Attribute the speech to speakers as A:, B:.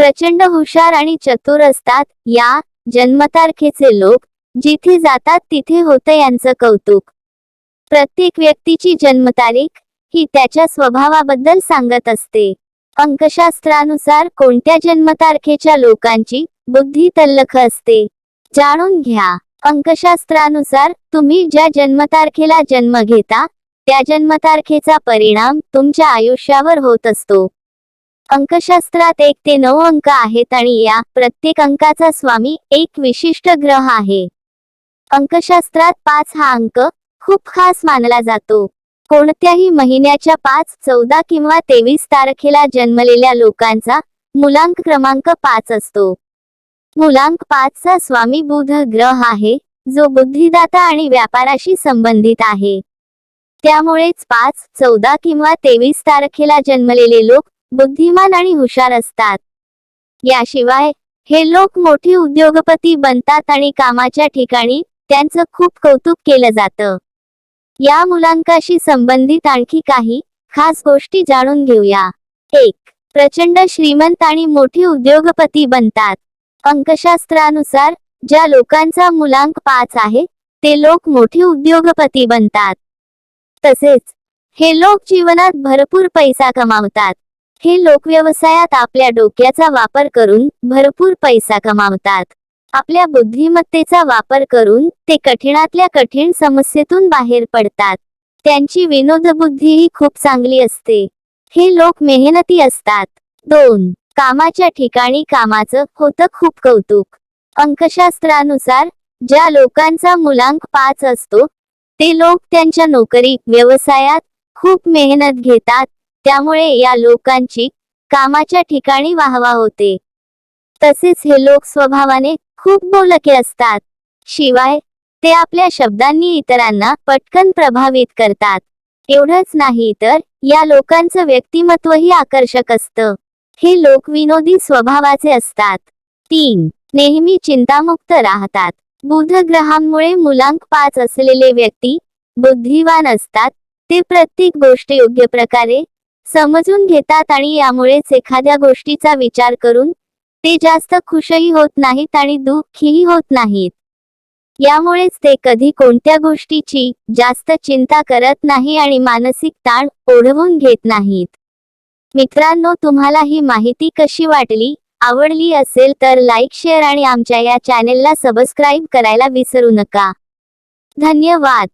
A: प्रचंड हुशार आणि चतुर असतात या जन्मतारखेचे लोक जिथे जातात तिथे होतं यांचं कौतुक. प्रत्येक व्यक्तीची जन्मतारीख ही त्याच्या स्वभावाबद्दल सांगत असते. अंकशास्त्रानुसार कोणत्या जन्मतारखेच्या लोकांची बुद्धी तल्लख असते? जाणून घ्या. अंकशास्त्रानुसार तुम्ही ज्या जन्मतारखेला जन्म घेता त्या जन्मतारखेचा परिणाम तुमच्या आयुष्यावर होत असतो. अंकशास्त्रात एक ते नऊ अंक आहेत आणि या प्रत्येक अंकाचा स्वामी एक विशिष्ट ग्रह आहे. अंकशास्त्रात पाच हा अंक खूप खास मानला जातो. कोणत्याही महिन्याच्या पाच चौदा किंवा तेवीस तारखेला जन्मलेल्या लोकांचा मुलांक क्रमांक पाच असतो. मुलांक पाचचा स्वामी बुध ग्रह आहे जो बुद्धिदाता आणि व्यापाराशी संबंधित आहे. त्यामुळेच पाच चौदा किंवा तेवीस तारखेला जन्मलेले लोक बुद्धिमान आणि हुशार असतात. याशिवाय हे लोक मोठी उद्योगपती बनतात आणि कामाच्या ठिकाणी त्यांचं खूप कौतुक केलं जातं. या मुलांकाशी संबंधित आणखी काही खास गोष्टी जाणून घेऊया. एक प्रचंड श्रीमंत आणि मोठी उद्योगपती बनतात. अंकशास्त्रानुसार ज्या लोकांचा मुलांक पाच आहे ते लोक मोठी उद्योगपती बनतात. तसेच हे लोक जीवनात भरपूर पैसा कमावतात. हे लोक व्यवसायात आपल्या डोक्याचा वापर करून भरपूर पैसा कमावतात. आपल्या बुद्धिमत्तेचा वापर करून ते कठीणातल्या कठीण समस्येतून बाहेर पडतात. त्यांची विनोदबुद्धी ही खूप चांगली असते. हे लोक मेहनती असतात. दोन कामाच्या ठिकाणी कामाचं होतं खूप कौतुक. अंकशास्त्रानुसार ज्या लोकांचा मुलांक पाच असतो ते लोक त्यांच्या नोकरी व्यवसायात खूप मेहनत घेतात त्यामुळे या लोकांची कामाच्या ठिकाणी वाहवा होते. तसेच हे लोक स्वभावाने खूप बोलके असतात. शिवाय ते आपल्या शब्दांनी इतरांना पटकन प्रभावित करतात. एवढंच नाही तर या लोकांचं व्यक्तिमत्वही आकर्षक असतं. हे लोक विनोदी स्वभावाचे असतात. तीन नेहमी चिंतामुक्त राहतात. बुध ग्रहांमुळे मुलांक पाच असलेले व्यक्ती बुद्धिवान असतात. ते प्रत्येक गोष्ट योग्य प्रकारे समजून घेतात आणि यामुळेच एखाद्या गोष्टीचा विचार करून ते जास्त खुशही होत नाहीत आणि दुःखीही होत नाहीत. यामुळेच ते कधी कोणत्या गोष्टीची जास्त चिंता करत नाही आणि मानसिक ताण ओढवून घेत नाहीत. मित्रांनो तुम्हाला ही माहिती कशी वाटली आवडली असेल तर लाईक शेअर आणि आमच्या या चॅनेलला सबस्क्राईब करायला विसरू नका. धन्यवाद.